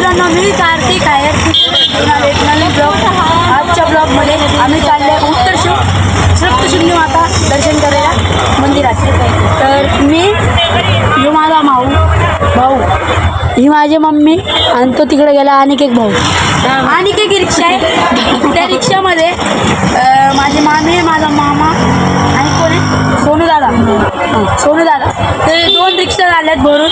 मित्रांनो मी कार्तिक आहे. ब्लॉग आजच्या ब्लॉगमध्ये आम्ही चालले उत्तर शिव सप्तशृंगी माता दर्शन करायला मंदिरात. तर मी यो माझा माऊ. भाऊ. ही माझी मम्मी आणि तो तिकडे गेला आणि एक भाऊ. आणि एक रिक्षा आहे. त्या रिक्षामध्ये माझी मामी माझा मामा आणि कोण आहे? सोनू दादा सोनू दादा ते दोन रिक्षा झाल्यात भरून.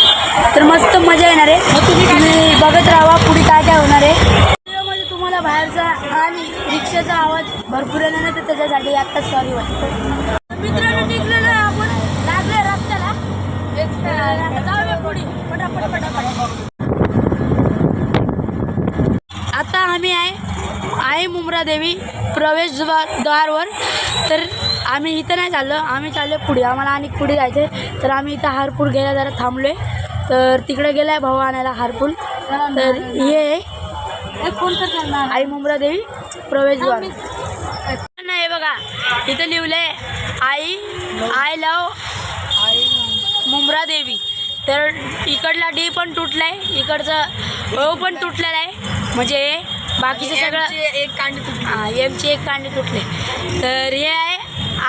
तर मस्त मजा येणार आहे. तुम्ही बघत राहा पुढे काय काय होणार आहे. व्हिडिओमध्ये तुम्हाला बाहेरचा आणि रिक्षाचा आवाज भरपूर येणार आहे तर त्याच्यासाठी आत्ताच सॉरी वाटतं. मित्रांनो निघलेलो आपण. लागलोय रस्त्याला. जाऊया पुढे. पटापट पटापट. आता आम्ही आहे आहे मुमरा देवी प्रवेश द्वार द्वारवर तर आम्ही इथं नाही चाललो. आम्ही चाललो पुढे. आम्हाला आणि पुढे जायचं आहे तर आम्ही इथं हारपूर घ्यायला जरा थांबलो आहे तर तिकडे गेला आहे भाऊ आणायला हारपूर तर हे आई मुमरा देवी प्रवेशद्वार नाही बघा इथं लिहिलंय आई आय लव मुमरा देवी. तर इकडला डी पण तुटलाय इकडचं ओ पण तुटलेला आहे. म्हणजे बाकीचं सगळं एक कांडी तुटली. हा एमची एक कांडी तुटले. तर हे आहे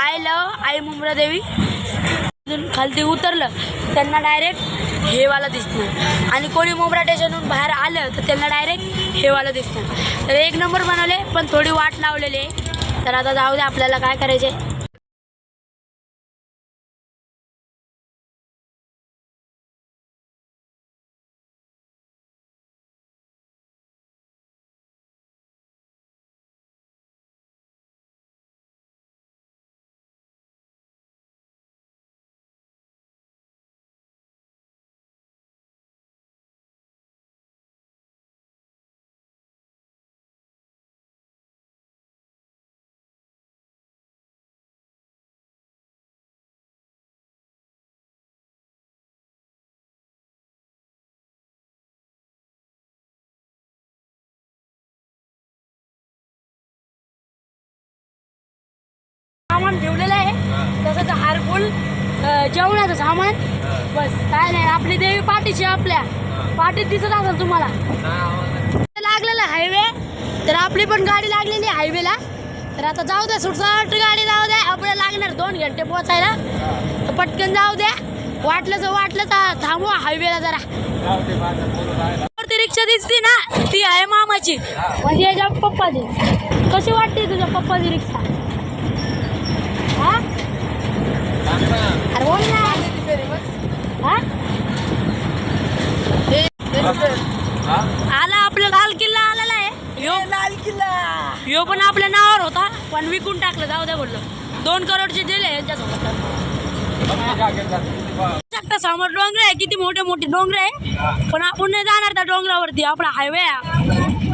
आय लव आई मुमरा देवी. खालती उतरलं त्यांना डायरेक्ट हेवाला दिसणार. आणि कोणी मोबरा स्टेशनहून बाहेर आलं तर त्यांना डायरेक्ट हेवाला दिसणार. तर एक नंबर बनवले पण थोडी वाट लावलेली आहे. तर आता जाऊ दे आपल्याला काय करायचे अं, जेवणाचं सामान. बस काय नाही आपली देवी पाठीची आपल्या. पाठीत दिसत असेल तुम्हाला. लागलेला हायवे तर आपली पण गाडी लागलेली हायवेला तर आता जाऊ द्या सुटसाट गाडी जाऊ द्या. आपल्याला लागणार दोन घंटे पोचायला तर पटकन जाऊ द्या. वाटलं तर वाटलं तर थांबवा हायवेला जरा. रिक्षा दिसते ना ती आहे मामाची. म्हणजे याच्या पप्पाची. कशी वाटते तुझ्या पप्पाची रिक्षा हा अरे बोल ना हा? आला आपला लाल किल्ला आलेला आहे. यो लाल किल्ला. यो पण आपल्या नावावर होता पण विकून टाकलं जाऊ द्या बोललो दोन करोडचे दिले यांच्यासोबत शकता समोर डोंगर आहे किती मोठे मोठे डोंगर आहे. पण आपण नाही जाणार त्या डोंगरावरती आपला हायवे आहे.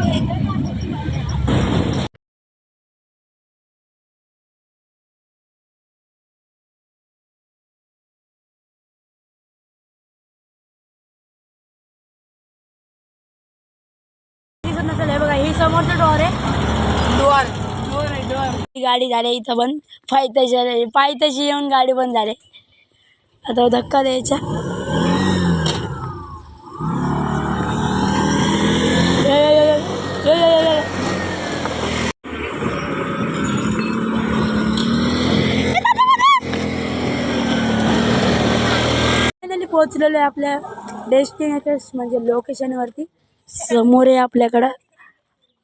दिसत नसेल हे बघा ही समोरचं डोर आहे. डोर ही गाडी झाली इथं बंद. पायथ्याशी पायथ्याशी येऊन गाडी बंद झाली. आता धक्का द्यायचा. ये, ये, ये, ये, ये, ये, ये. Finally पोहोचलेलो आहे आपल्या डेस्टिनेशन म्हणजे लोकेशनवरती समोर आहे आपल्याकडं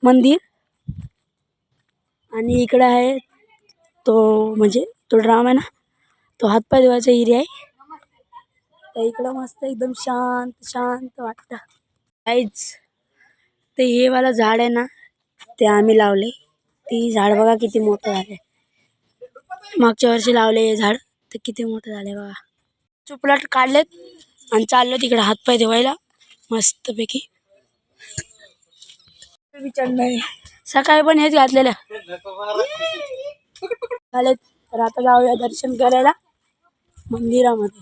मंदिर. आणि इकडं आहे तो म्हणजे तो ड्राम आहे ना तो हातपाय धुवायचा एरिया आहे. तर इकडं मस्त एकदम शांत शांत वाटतं. काहीच ते हे वाला झाड आहे ना ते आम्ही लावले. ती झाड बघा किती मोठं झाले मागच्या वर्षी लावले हे झाड तर किती मोठं झाले बघा. चुपलाट काढलेत आणि चाललो तिकडे हातपाय धुवायला. मस्तपैकी. सकाळी पण हेच घातलेलं. चालेल तर आता जाऊया दर्शन करायला मंदिरामध्ये.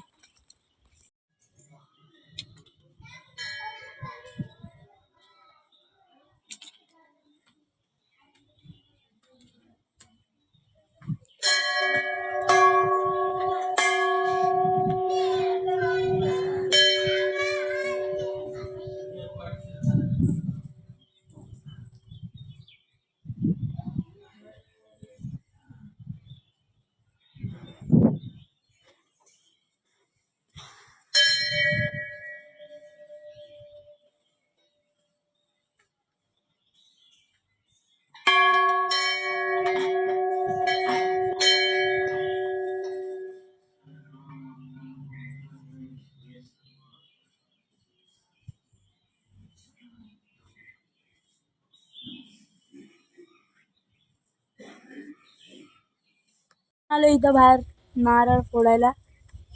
आलो इथं बाहेर नारळ फोडायला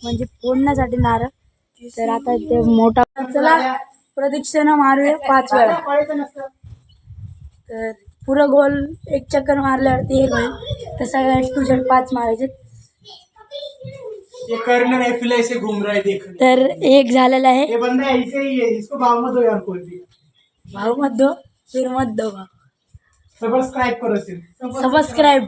म्हणजे फोडण्यासाठी नारळ. तर आता ते मोठा चला प्रदक्षिणा मारूया पाच वेळा. तर पुरं गोल एक चक्कर मारल्यावरती हे होईल. तर सगळ्या टू झेड पाच मारायचे. तर एक झालेलं आहे. भाऊ मत दो फिर मत दो भाऊ सब्सक्राइब करो सिर्फ सबस्क्राईब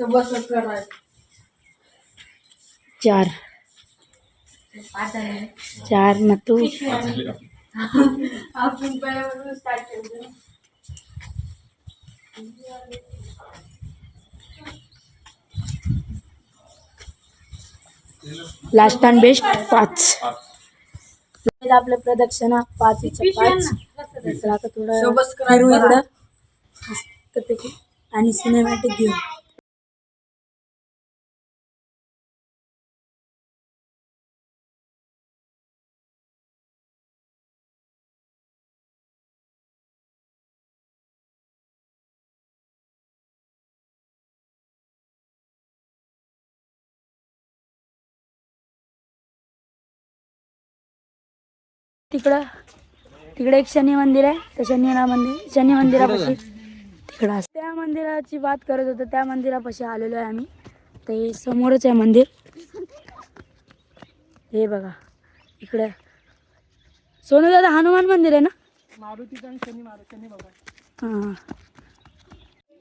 सब्सक्राइब चार. चार न तू. लास्ट अँड बेस्ट पाच. आपलं प्रदक्षिणा पाच पाच. तर आता थोडं फिरू इकडं. मस्तपैकी. आणि सिनेमॅटिक घेऊ. तिकडं तिकडे एक शनी मंदिर आहे त्या शनी मंदिर शनी मंदिरापाशी तिकडं असं. त्या मंदिराची बात करत होतो त्या मंदिरापाशी आलेलो आहे आम्ही. ते समोरच आहे मंदिर. हे बघा इकडे. सोनू दादा हनुमान मंदिर आहे ना? हां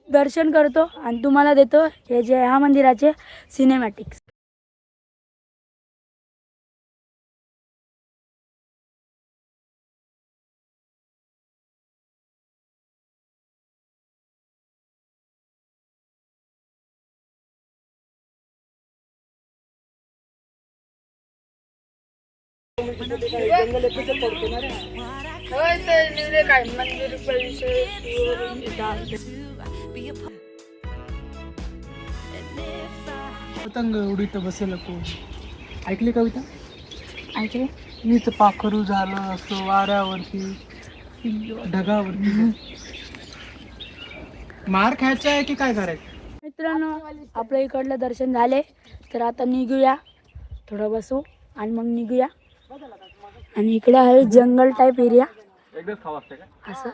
दर्शन करतो आणि तुम्हाला देतो हे जे ह्या मंदिराचे सिनेमॅटिक्स काय मंदिर परिसर पतंग उडीत बसेल को ऐकली कविता? ऐकले. मीच पाखरू झालं असतो वाऱ्यावरती ढगावरती. मार खायचा आहे की काय करायचं? मित्रांनो आपल्या इकडलं दर्शन झाले तर आता निघूया. थोडं बसू आणि मग निघूया. आणि इकडे आहे जंगल टाईप एरिया असं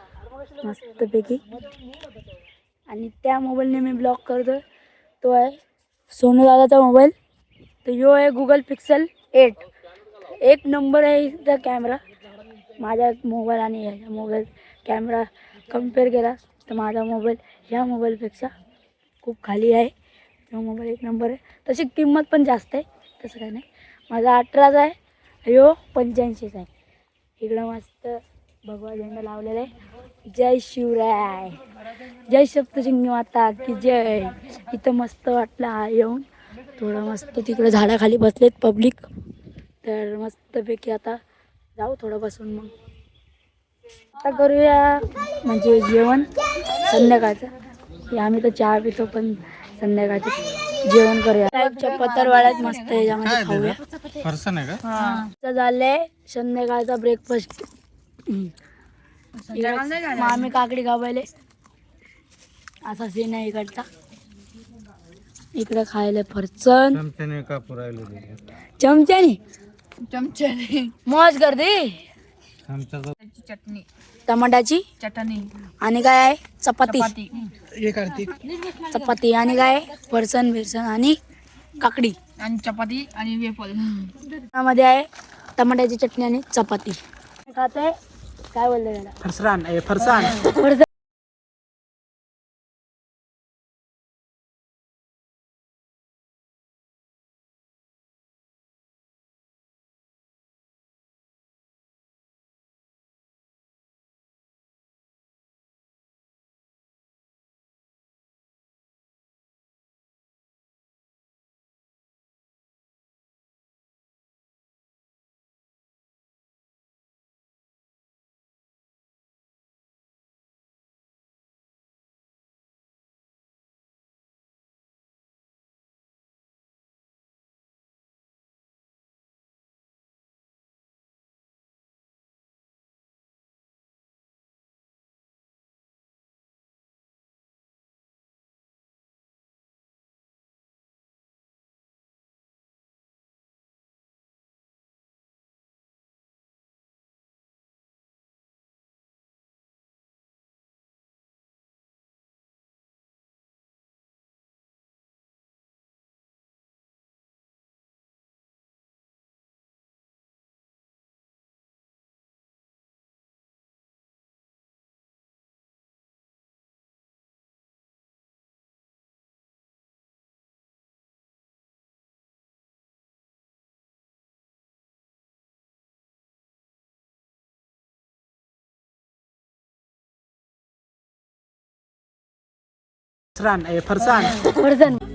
मस्तपैकी. आणि त्या मोबाईलने मी ब्लॉक करतोय. तो आहे सोनू दादाचा मोबाईल तर यो आहे गुगल पिक्सल एट एक नंबर आहे इथं कॅमेरा माझ्या मोबाईल आणि ह्याच्या मोबाईल कॅमेरा कंपेअर केला तर माझा मोबाईल ह्या मोबाईलपेक्षा खूप खाली आहे. हा मोबाईल एक नंबर आहे. तशी किंमत पण जास्त आहे. तसं काय नाही. माझा अठराचा आहे. हॅलो पंच्याऐंशीच आहे. इकडं मस्त भगवा झेंडा लावलेला आहे. जय शिवराय. जय सप्तशिंगी माता की जय. इथं मस्त वाटलं येऊन. थोडं मस्त तिकडं झाडाखाली बसलेत पब्लिक तर मस्तपैकी आता जाऊ थोडं बसून मग. आता करूया म्हणजे जेवण संध्याकाळचं. आम्ही तर चहा पितो पण संध्याकाळचं जेवण करूया. टाईपच्या पत्रवाड्यात मस्त याच्यामध्ये खाऊया. फरसन आहे का? झालंय संध्याकाळचा ब्रेकफास्ट आम्ही काकडी गावायले असा सीन आहे इकडचा. इकडे खायला फरचण चमच्याने का पुरायला चमच्यानी. चमच्याने. मौज कर दे चमचा चटणी. टमाटाची चटणी. आणि काय? आहे चपाती. चपाती. हे कार्तिक. चपाती आणि काय? आहे? फरसण बिरसण आणि काकडी. आणि चपाती आणि वेफल. त्यामध्ये आहे टमाट्याची चटणी आणि चपाती. खाते. काय बोलले त्याला? फरसाण फरसान फरसान eh,